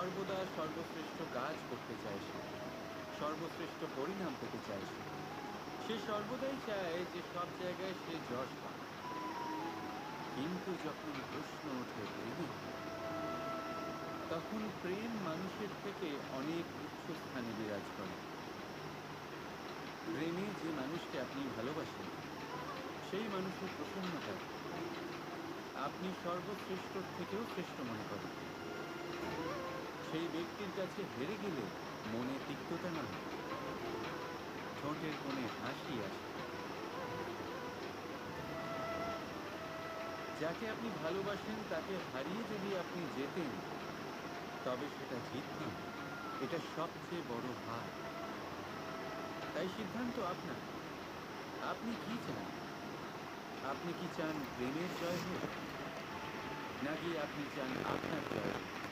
সর্বদা সর্বশ্রেষ্ঠ কাজ করতে চায় সে। সর্বশ্রেষ্ঠ পরিণাম পেতে চায় সে। সে সর্বদাই চায় যে সব জায়গায় সে যশ পাক। কিন্তু যখন প্রশ্ন ওঠে প্রেমে, তখন প্রেম মানুষের থেকে অনেক উচ্চ স্থানে বিরাজ করে। প্রেমে যে মানুষকে আপনি ভালোবাসেন, সেই মানুষের প্রসন্নতা আপনি সর্বশ্রেষ্ঠর থেকেও শ্রেষ্ঠ মনে করেন। সেই ব্যক্তির কাছে হেরে গেলে মনে তিক্ততা না ঠোঁটের কোণে হাসি আসে। যাকে আপনি ভালোবাসেন, তাকে হারিয়ে যদি আপনি যেতেন তবে সেটা জিত নয় এটা সবচেয়ে বড় হার। তাই সিদ্ধান্ত আপনার। আপনি কি চান? আপনি কি চান প্রেমের জয় হোক, নাকি আপনি চান আপনার জয় হোক?